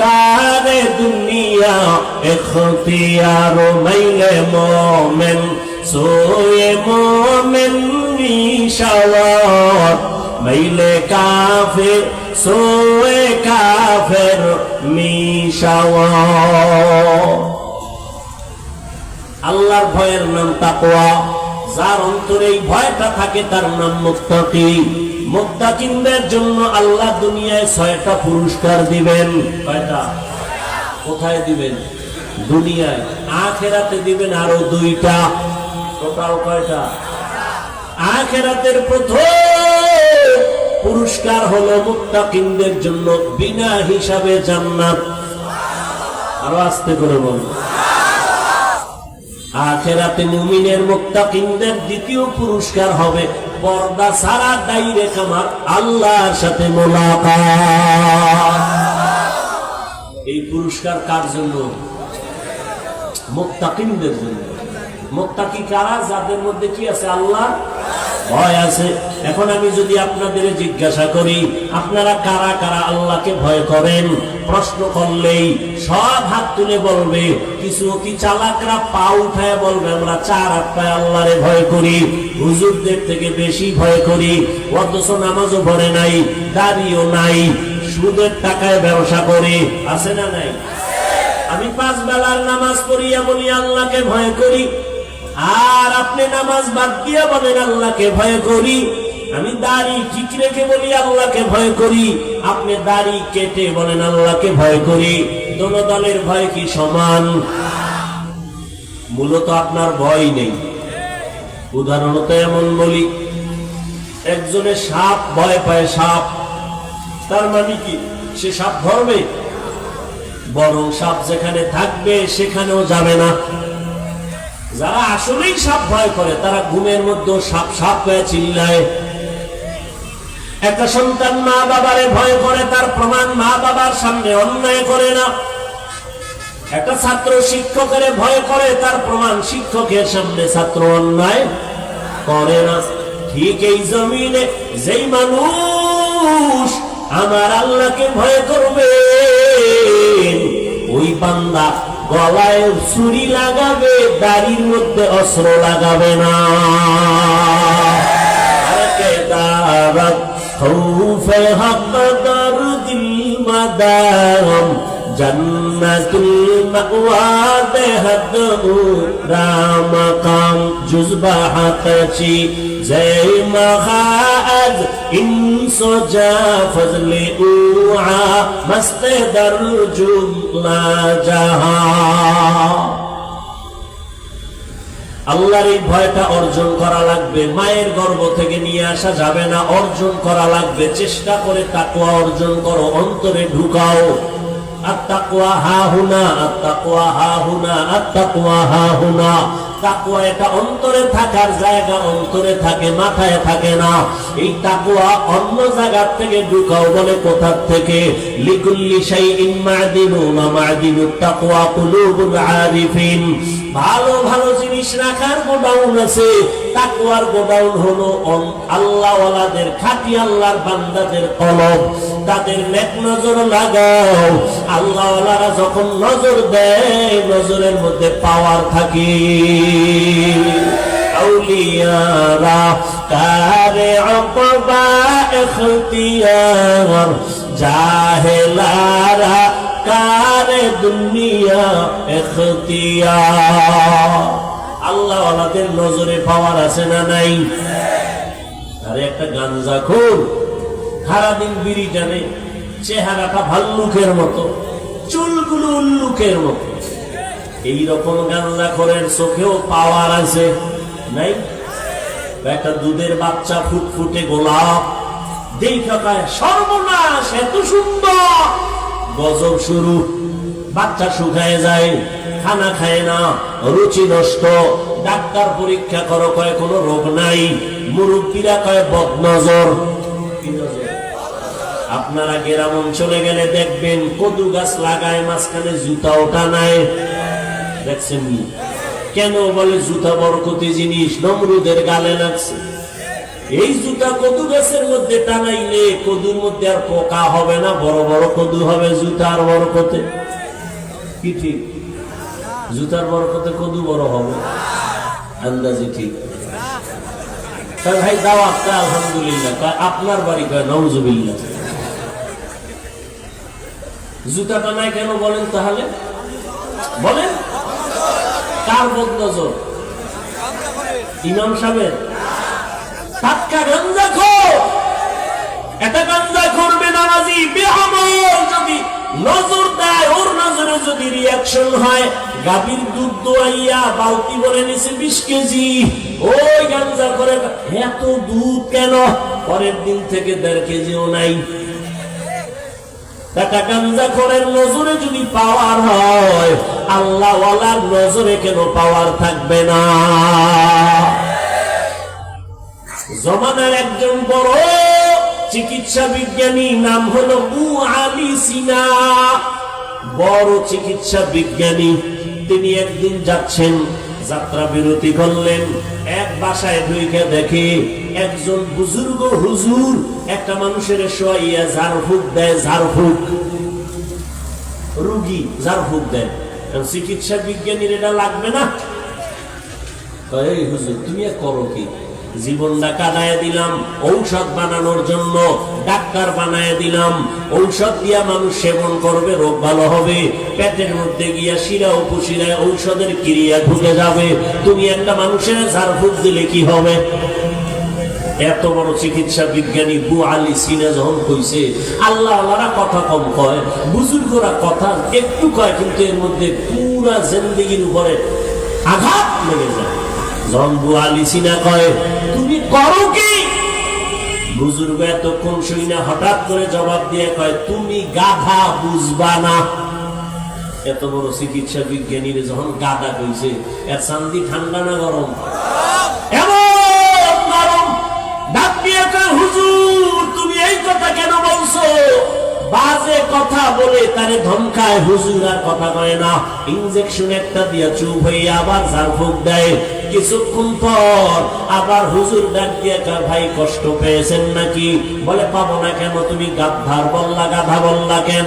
কারে দুনিয়া এখতিয়ার মাইলে মোমেন, সোয়ে মোমেন নিশাওয়ার মাইলে কাফের, সোয়ে কাফের আল্লাহর ভয়ের নাম তাকওয়া, যার অন্তরে এই ভয়টা থাকে তার নাম মুত্তাকি মুত্তাকিনদের জন্য আল্লাহ দুনিয়ায় ছয়টা পুরস্কার দিবেন। কয়টা? কোথায় দিবেন? দুনিয়ায়। আখেরাতে দিবেন আরও দুইটা। টোটাল কয়টা? আখেরাতের প্রথম পুরস্কার হলো মুত্তাকিনদের জন্য বিনা হিসাবে জান্নাত। আরও আস্তে করে বলব আখেরাতে মুমিনের মুক্তাকিনদের দ্বিতীয় পুরস্কার হবে পর্দা সারা দাইরে আমার আল্লাহর সাথে মোলাকাত। এই পুরস্কার কার জন্য? মুক্তাকিনদের জন্য। মুক্তাকি কারা? যাদের মধ্যে কি আছে? আল্লাহ? ভয় আছে। এখন আমি যদি আপনাদের জিজ্ঞাসা করি, আপনারা কারা কারা আল্লাহকে ভয় করেন? প্রশ্ন করলেই সব হাত তুলে বলবে, কিছু কি চালাকরা পা উঠায় বলবে, আমরা চার আটটায় আল্লাহরে ভয় করি, হুজুরদের থেকে বেশি ভয় করি, অথচ নামাজও পড়ে নাই, দাড়িও নাই, সুদের টাকায় ব্যবসা করে, আছে না নাই? আমি পাঁচ বেলার নামাজ পড়িয়া বলি, আল্লাহকে ভয় করি আর আপনি নামাজ বাদ দিয়া বলেন, আল্লাহকে ভয় করি। আমি দাড়ি ঠিক রেখে বলি, আল্লাহকে ভয় করি। আপনি দাড়ি কেটে বলেন, আল্লাহকে ভয় করি। দোনো দলের ভয় কি সমান? মূলত আপনার ভয় নেই। উদাহরণত এমন বলি, একজনে সাপ ভয় পায়, সাপ। তার মানে কি? সে সাপ ধরবে? বরং সাপ যেখানে থাকবে, সেখানেও যাবে না। যারা আসলেই সাপ ভয় করে, তারা ঘুমের মধ্যে সাপ সাপ হয়ে চিল্লায়। একটা সন্তান মা বাবারে ভয় করে, তার প্রমাণ মা বাবার সামনে অন্যায় করে না। একটা ছাত্র শিক্ষকের ভয় করে, তার প্রমাণ শিক্ষকের সামনে ছাত্র অন্যায় করে না। ঠিক এই জমিনে যেই মানুষ আমার আল্লাহকে ভয় করবে, ওই বান্দা গলায় ছুরি লাগাবে দাড়ির মধ্যে অস্ত্র লাগাবে না কেদারত خوف حق درد المدام জন্নতুল রাম কাম জুজবাহি জয় মহাজ ইনসো ফজলে উআ মস্ত দর জুমলা জাহা আল্লাহর এই ভয়টা অর্জন করা লাগবে, মায়ের গর্ব থেকে নিয়ে আসা যাবে না, অর্জন করা লাগবে। চেষ্টা করে তাকুয়া অর্জন করো, অন্তরে ঢুকাও। অন্তরে থাকার জায়গা, অন্তরে থাকে, মাথায় থাকে না। এই তাকুয়া অন্য জায়গার থেকে ঢুকাও বলে কোথার থেকে? লিকুল্লি শাইইন মাদিনুন মাদিনুত তাকুয়া কুলুবুল আরিফিন। ভালো ভালো জিনিস রাখার গোডাউন আছে। তাকুয়ার গোডাউন হলো আল্লাহওয়ালাদের খাঁটি আল্লাহর বান্দাদের কলব তাদের নেক নজর লাগাও। আল্লাহওয়ালারা যখন নজর দেয়, নজরের মধ্যে পাওয়ার থাকে। আউলিয়ারা, কারে অকবা এখতিয়ার, জাহেলারা দুনিয়া আল্লাহ ওনাদের নজরে পাওয়ার আছে না নাই? আরে একটা গাঞ্জা খুন। সারাদিন বিড়ি টানে চেহারাটা ভাল্লুকের মতো, চুলগুলো উল্লুকের মতো। এইরকম গাঞ্জা খোরের চোখেও পাওয়ার আছে নাই? একটা দুধের বাচ্চা ফুটফুটে গোলাপ দেখা পায় সর্বনাশ, এত সুন্দর। গজব শুরু। বাচ্চা শুকায় যায়, খানা খায় না, রুচি নষ্ট, ডাক্তার পরীক্ষা করো, কয় কোনো রোগ নাই, মুরব্বীরা কয় বদনজর। আপনারা গ্রাম অঞ্চলে গেলে দেখবেন কদু গাছ লাগায়, মাঝখানে জুতা ওঠা নাই। দেখছেন কেন বলে জুতা বরকতি জিনিস? নমরুদের গালে লাগছে। এই জুতা কদু গাছের মধ্যে টানাইলে কদুর মধ্যে আর পোকা হবে না, বড় বড় কদু হবে জুতার বরকতে। কি ঠিক? জুতার বরকতে কদু বড় হবে। আন্দাজি ঠিক। ভাই, দাও আপনার আলহামদুলিল্লাহ। আপনার বাড়ি কয়? জুতাটা নাই কেন বলেন তাহলে? বলেন। কার বদ নজর ইমাম এটা নামাজি বেহামল যদি নজর নজরে যদি রিয়াকশন হয়, গাভীর দুধ দোয়াইয়া বালতি ভরে নিছে বিশ কেজি। ওই গাঞ্জা করে, এত দুধ কেন? পরের দিন থেকে দেড় কেজিও নাই। নজরে যদি পাওয়ার হয় আল্লাহ নজরে কেন পাওয়ার থাকবে না? জমানার একজন বড় চিকিৎসা বিজ্ঞানী নাম হলো উ আলী সিনা। বড় চিকিৎসা বিজ্ঞানী। তিনি একদিন যাচ্ছেন, যাত্রা বিরতি করলেন। এক বাসায় ঢুকে দেখে একজন বুজুর্গ হুজুর একটা মানুষের শোয়াইয়া ঝাড়ফুক দেয়, ঝাড়ফুক। রুগী ঝাড়ফুক দেয়। চিকিৎসা বিজ্ঞানীর এটা লাগবে না? হুজুর, তুমি করো কি? জীবনটা কাটায় দিলাম, ঔষধ বানানোর জন্য ডাক্তার বানায় দিলাম। ঔষধ দিয়া মানুষ সেবন করবে, রোগ ভালো হবে। পেটের মধ্যে গিয়া শিরা উপশিরায় ঔষধের ক্রিয়া ঢুকে যাবে। তুমি একটা মানুষের ঝাড়ফুঁক দিলে কি হবে? এত বড় চিকিৎসা বিজ্ঞানী বু আলী সিনা যখন কইছে আল্লাহ আল্লাহরা কথা কম কয়, বুজুর্গরা কথা একটু কয়, কিন্তু এর মধ্যে পুরা জিন্দগির উপরে আঘাত লেগে যায়। যখন বু আলী সিনা কয় তুমি করো কি? বুজুর্গ এতক্ষণ শুই না হঠাৎ করে জবাব দিয়ে কয় তুমি গাধা বুঝবা না। এত বড় চিকিৎসা বিজ্ঞানীর যখন গাধা কইছে এর চান্দি ঠান্ডা না গরম? এমন নরম ডাক দিয়ে কয়, হুজুর তুমি এই কথা কেন বলছো? বাজে কথা বলে তারে ধমকায় হুজুর আর কথা কয় না। ইনজেকশন একটা দিয়া চুপ হয়ে আবার ঝাড়ফুঁক দেয়। কিছুক্ষণ পর আবার হুজুর ডাক দিয়ে ভাই, কষ্ট পেয়েছেন নাকি? বলে, পাবো না কেন, তুমি গাধার বললা, গাধা বললা কেন?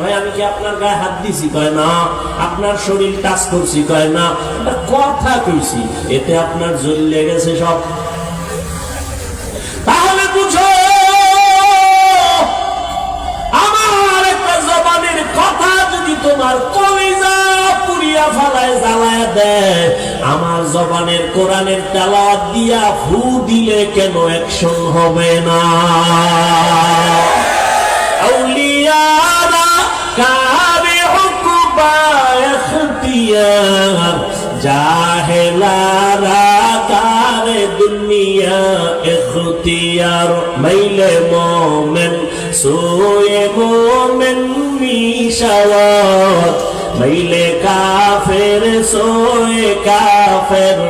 ভাই, আমি কি আপনার গায়ে হাত দিছি? কয়, না, আপনার শরীর টাচ করছি। কয়, না কথা কইছি, এতে আপনার জল লেগেছে সব। দিলে কেন অ্যাকশন হবে না? কারে কারে দুনিয়া মাইলে মোমেন, সোয়ে মোমেন মিশাওয়াত। মাইলে কাফের, সোয়ে কাফের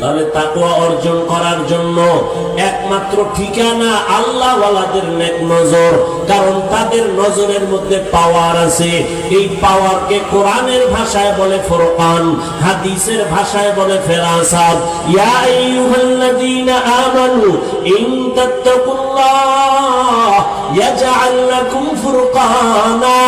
তাহলে তাকুয়া অর্জন করার জন্য একমাত্র ঠিকানা আল্লাহ ওয়ালাদের নেক নজর, কারণ তাদের নজরের মধ্যে পাওয়ার আছে। এই পাওয়ারকে কোরআনের ভাষায় বলে ফুরকান, হাদিসের ভাষায় বলে ফেরাসাত ইয়া আইয়ুহাল্লাযীনা আমানু, ইন তাত্তাকুল্লাহ, ইয়াজআল লাকুম ফুরকানা।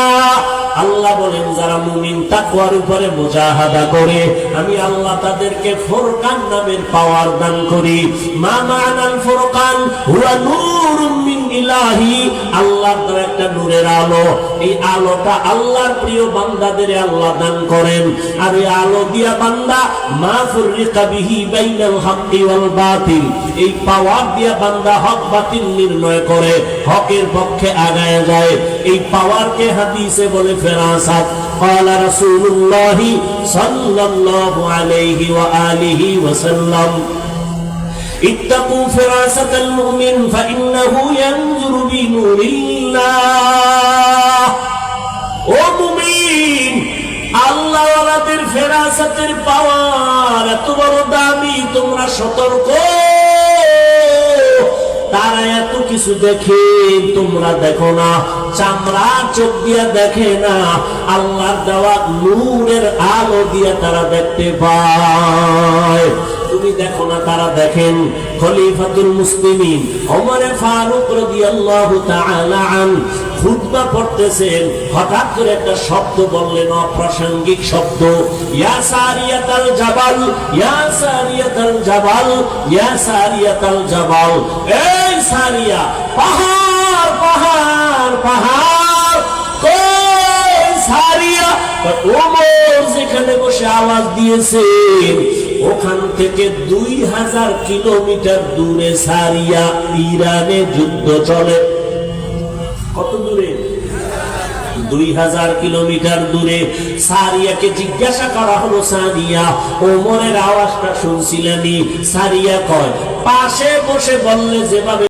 আল্লাহ বলেন, যারা মুমিন তাকওয়ার উপরে মুজাহাদা করে, আমি আল্লাহ তাদেরকে ফোরকান নামের পাওয়ার দান করি। মা মানাল ফোরকান, হুয়া নূরুম মিন ইলাহি আল্লাহর দ্বারা একটা নূরের আলো এই আলোটা আল্লাহর প্রিয় বান্দাদের আল্লাহ দান করেন আর এই আলো দিয়া বান্দা মা ফুররিকা বিহি বাইনাল হাক্কি ওয়াল বাতিল এই পাওয়ার দিয়া বান্দা হক বাতিল নির্ণয় করে হকের পক্ষে আগায় যায় এই পাওয়ারকে হাদিসে বলে ফেরাসাত قال رسول الله صلى الله عليه وآله وسلم اتقوا فراسة المؤمن فإنه ينظر بنور الله ও মুমিন আল্লাহ ওয়ালাদের ফেরাসাতের পাওয়ার এত বড় দামি তোমরা সতর্ক তারা এত কিছু দেখে তোমরা দেখো না চামড়া চোখ দিয়া দেখে না আল্লাহর দেওয়া নূরের আলো দিয়ে তারা দেখতে পায় তুমি দেখো না, তারা দেখেন খলিফাতুল মুসলিমিন ওমরে ফারুক রাদিয়াল্লাহু তাআলা আন খুতবা পড়তেছেন। হঠাৎ করে একটা শব্দ বললেন, অপ্রাসঙ্গিক শব্দ। ইয়া সারিয়াতাল জাবাল, ইয়া সারিয়াতাল জাবাল, ইয়া সারিয়াতাল জাবাল। এই সারিয়া, পাহাড় পাহাড় পাহাড়, কই সারিয়া? ওমর যেখানে বসে আওয়াজ দিয়েছেন ওখান থেকে দুই হাজার কিলোমিটার দূরে সারিয়া ইরানে যুদ্ধ চলে। কত দূরে? দুই হাজার কিলোমিটার দূরে সারিয়াকে জিজ্ঞাসা করা হলো সারিয়া ওমরের আওয়াজটা শুনছিলেন সারিয়া কয়, পাশে বসে বললে যেভাবে